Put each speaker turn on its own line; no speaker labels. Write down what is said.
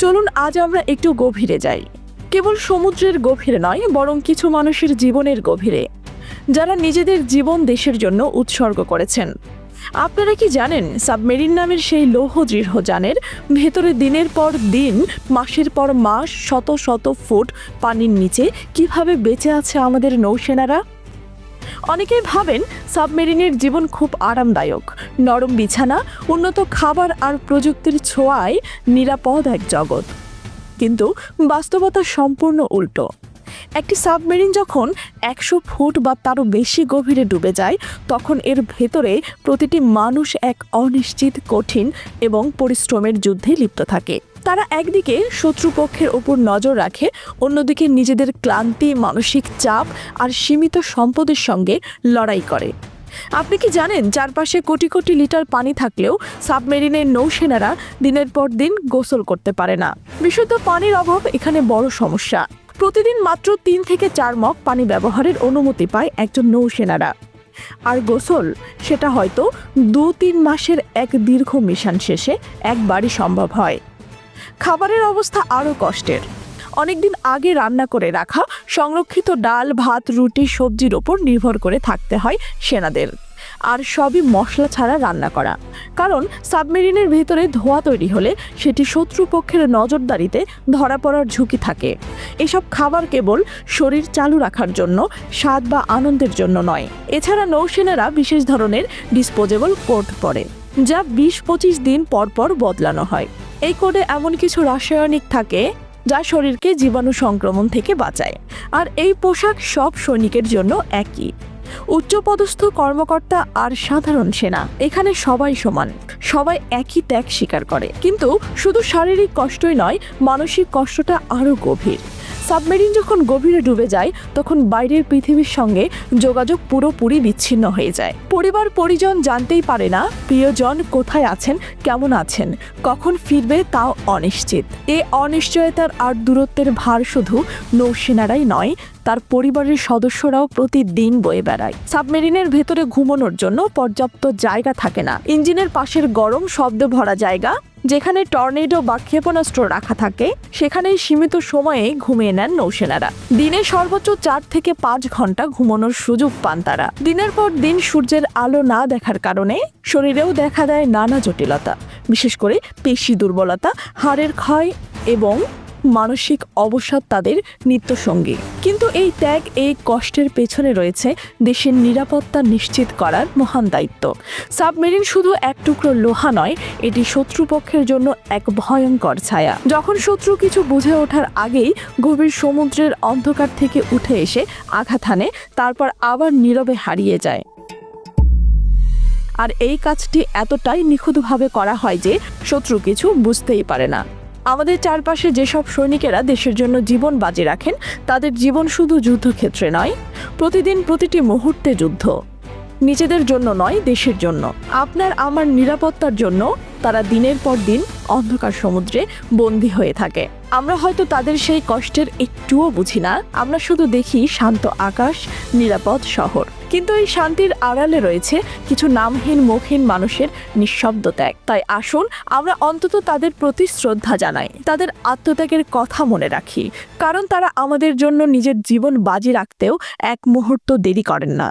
চলুন, আজ আমরা একটু গভীরে যাই। কেবল সমুদ্রের গভীরে নয়, বরং কিছু মানুষের জীবনের গভীরে, যারা নিজেদের জীবন দেশের জন্য উৎসর্গ করেছেন। আপনারা কি জানেন, সাবমেরিন নামের সেই লৌহ দৃঢ় যানের ভেতরে দিনের পর দিন, মাসের পর মাস, শত শত ফুট পানির নিচে কীভাবে বেঁচে আছে আমাদের নৌসেনারা? অনেকেই ভাবেন সাবমেরিনের জীবন খুব আরামদায়ক। নরম বিছানা, উন্নত খাবার আর প্রযুক্তির ছোঁয়ায় নিরাপদ এক জগৎ। কিন্তু বাস্তবতা সম্পূর্ণ উল্টো। একটি সাবমেরিন যখন একশো ফুট বা তারও বেশি গভীরে ডুবে যায়, তখন এর ভেতরে প্রতিটি মানুষ এক অনিশ্চিত, কঠিন এবং পরিশ্রমের যুদ্ধে লিপ্ত থাকে। তারা একদিকে শত্রুপক্ষের ওপর নজর রাখে, অন্যদিকে নিজেদের ক্লান্তি, মানসিক চাপ আর সীমিত সম্পদের সঙ্গে লড়াই করে। আপনি কি জানেন, চারপাশে কোটি কোটি লিটার পানি থাকলেও সাবমেরিনের নৌসেনারা দিনের পর দিন গোসল করতে পারে না। বিশুদ্ধ পানির অভাব এখানে বড় সমস্যা। প্রতিদিন মাত্র তিন থেকে চার মগ পানি ব্যবহারের অনুমতি পায় একজন নৌসেনারা। আর গোসল, সেটা হয়তো দু তিন মাসের এক দীর্ঘ মিশন শেষে একবারই সম্ভব হয়। খাবারের অবস্থা আরও কষ্টের। অনেকদিন আগে রান্না করে রাখা সংরক্ষিত ডাল, ভাত, রুটি, সবজির ওপর নির্ভর করে থাকতে হয় সেনাদের। আর সবই মশলা ছাড়া রান্না করা। কারণ সাবমেরিনের ভেতরে ধোঁয়া তৈরি হলে সেটি শত্রুপক্ষের নজরদারিতে ধরা পড়ার ঝুঁকি থাকে। এসব খাবার কেবল শরীর চালু রাখার জন্য, স্বাদ বা আনন্দের জন্য নয়। এছাড়া নৌসেনারা বিশেষ ধরনের ডিসপোজেবল কোট পরে, যা বিশ পঁচিশ দিন পর পর বদলানো হয়। এই কোডে এমন কিছু রাসায়নিক থাকে যা শরীরকে জীবাণু সংক্রমণ থেকে বাঁচায়। আর এই পোশাক সব সৈনিকের জন্য একই। উচ্চপদস্থ কর্মকর্তা আর সাধারণ সেনা, এখানে সবাই সমান। সবাই একই ত্যাগ স্বীকার করে। কিন্তু শুধু শারীরিক কষ্টই নয়, মানসিক কষ্টটা আরও গভীর। সাবমেরিন যখন গভীরে ডুবে যায়, তখন বাইরের পৃথিবীর সঙ্গে যোগাযোগ পুরোপুরি বিচ্ছিন্ন হয়ে যায়। পরিবার, পরিজন জানতেই পারে না, প্রিয়জন কোথায় আছেন, কেমন আছেন, কখন ফিরবে তাও অনিশ্চিত। এ অনিশ্চয়তার আর দূরত্বের ভার শুধু নৌসেনারাই নয়, তার পরিবারের সদস্যরাও প্রতিদিন বয়ে বেড়ায়। সাবমেরিনের ভেতরে ঘুমানোর জন্য পর্যাপ্ত জায়গা থাকে না। ইঞ্জিনের পাশের গরম শব্দ ভরা জায়গা যেখানে টর্নেডো বা ক্ষেপণাস্ত্র রাখা থাকে, সেখানেই সীমিত সময়ে ঘুমিয়ে নেন নৌসেনারা। দিনে সর্বোচ্চ চার থেকে পাঁচ ঘণ্টা ঘুমানোর সুযোগ পান তারা। দিনের পর দিন সূর্যের আলো না দেখার কারণে শরীরেও দেখা দেয় নানা জটিলতা। বিশেষ করে পেশি দুর্বলতা, হাড়ের ক্ষয় এবং মানসিক অবসাদ তাদের নিত্যসঙ্গী। কিন্তু এই ত্যাগ এই কষ্টের পেছনে রয়েছে দেশের নিরাপত্তা নিশ্চিত করার মহান দায়িত্ব। সাবমেরিন শুধু এক টুকরো লোহা নয়, এটি শত্রুপক্ষের জন্য এক ভয়ঙ্কর ছায়া। যখন শত্রু কিছু বুঝে ওঠার আগেই গভীর সমুদ্রের অন্ধকার থেকে উঠে এসে আঘাত হানে, তারপর আবার নীরবে হারিয়ে যায়। আর এই কাজটি এতটাই নিখুঁতভাবে করা হয় যে শত্রু কিছু বুঝতেই পারে না। আমাদের চারপাশে যেসব সৈনিকেরা দেশের জন্য জীবন বাজি রাখেন, তাদের জীবন শুধু যুদ্ধক্ষেত্রে নয়, প্রতিদিন প্রতিটি মুহূর্তে যুদ্ধ। নিজেদের জন্য নয়, দেশের জন্য। আপনার আমার নিরাপত্তার জন্য তারা দিনের পর দিন অন্ধকার সমুদ্রে বন্দী হয়ে থাকে। আমরা হয়তো তাদের সেই কষ্টের একটুও বুঝি না। আমরা শুধু দেখি শান্ত আকাশ, নিরাপদ শহর। কিন্তু এই শান্তির আড়ালে রয়েছে কিছু নামহীন, মুখহীন মানুষের নিঃশব্দ ত্যাগ। তাই আসুন, আমরা অন্তত তাদের প্রতি শ্রদ্ধা জানাই। তাদের আত্মত্যাগের কথা মনে রাখি। কারণ তারা আমাদের জন্য নিজের জীবন বাজি রাখতেও এক মুহূর্ত দেরি করেন না।